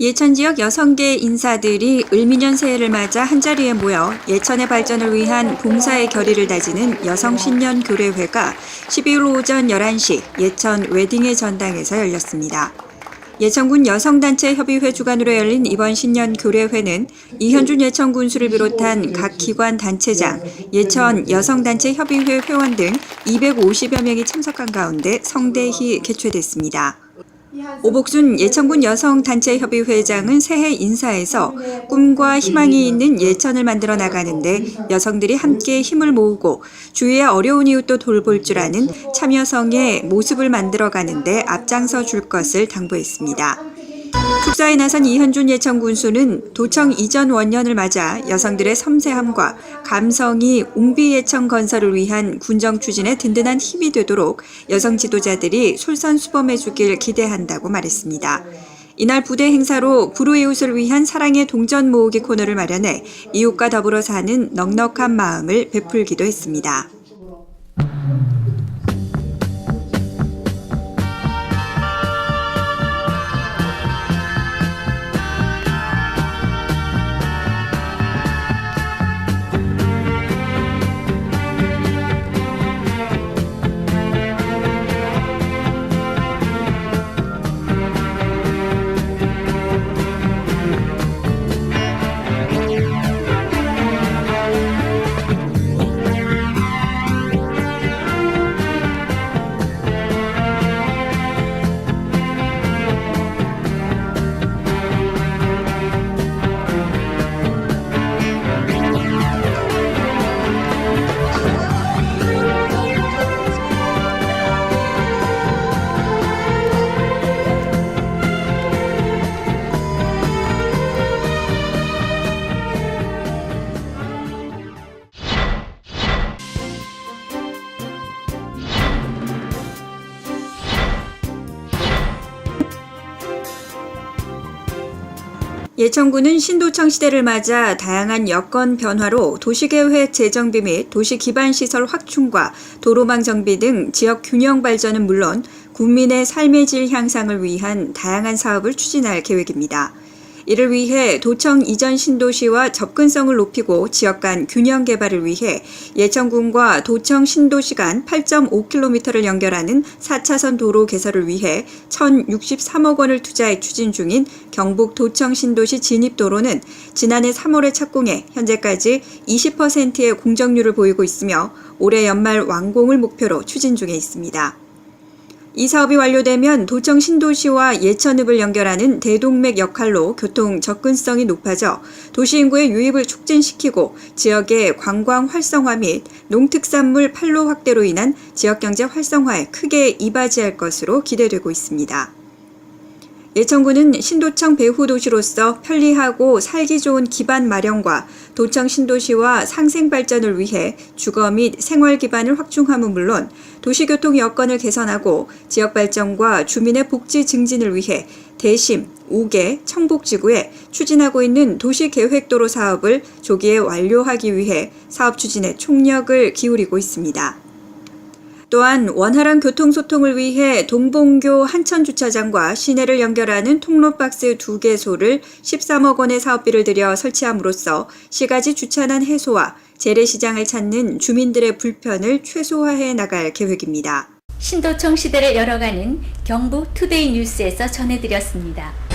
예천 지역 여성계 인사들이 을미년 새해를 맞아 한자리에 모여 예천의 발전을 위한 봉사의 결의를 다지는 여성 신년 교례회가 12일 오전 11시 예천 웨딩의 전당에서 열렸습니다. 예천군 여성단체 협의회 주관으로 열린 이번 신년 교례회는 이현준 예천 군수를 비롯한 각 기관 단체장, 예천 여성단체 협의회 회원 등 250여 명이 참석한 가운데 성대히 개최됐습니다. 오복순 예천군 여성단체협의 회장은 새해 인사에서 꿈과 희망이 있는 예천을 만들어 나가는데 여성들이 함께 힘을 모으고 주위의 어려운 이웃도 돌볼 줄 아는 참여성의 모습을 만들어 가는데 앞장서 줄 것을 당부했습니다. 축사에 나선 이현준 예천 군수는 도청 이전 원년을 맞아 여성들의 섬세함과 감성이 웅비 예천 건설을 위한 군정 추진에 든든한 힘이 되도록 여성 지도자들이 솔선수범해 주길 기대한다고 말했습니다. 이날 부대 행사로 불우이웃을 위한 사랑의 동전 모으기 코너를 마련해 이웃과 더불어 사는 넉넉한 마음을 베풀기도 했습니다. 예천군은 신도청 시대를 맞아 다양한 여건 변화로 도시계획 재정비 및 도시 기반 시설 확충과 도로망 정비 등 지역 균형 발전은 물론 국민의 삶의 질 향상을 위한 다양한 사업을 추진할 계획입니다. 이를 위해 도청 이전 신도시와 접근성을 높이고 지역 간 균형 개발을 위해 예천군과 도청 신도시 간 8.5km를 연결하는 4차선 도로 개설을 위해 1,063억 원을 투자해 추진 중인 경북 도청 신도시 진입도로는 지난해 3월에 착공해 현재까지 20%의 공정률을 보이고 있으며 올해 연말 완공을 목표로 추진 중에 있습니다. 이 사업이 완료되면 도청 신도시와 예천읍을 연결하는 대동맥 역할로 교통 접근성이 높아져 도시 인구의 유입을 촉진시키고 지역의 관광 활성화 및 농특산물 판로 확대로 인한 지역 경제 활성화에 크게 이바지할 것으로 기대되고 있습니다. 예천군은 신도청 배후 도시로서 편리하고 살기 좋은 기반 마련과 도청 신도시와 상생 발전을 위해 주거 및 생활 기반을 확충함은 물론 도시교통 여건을 개선하고 지역 발전과 주민의 복지 증진을 위해 대심, 우계, 청복지구에 추진하고 있는 도시계획도로 사업을 조기에 완료하기 위해 사업 추진에 총력을 기울이고 있습니다. 또한 원활한 교통소통을 위해 동봉교 한천주차장과 시내를 연결하는 통로박스 두 개소를 13억 원의 사업비를 들여 설치함으로써 시가지 주차난 해소와 재래시장을 찾는 주민들의 불편을 최소화해 나갈 계획입니다. 신도청 시대를 열어가는 경북 투데이 뉴스에서 전해드렸습니다.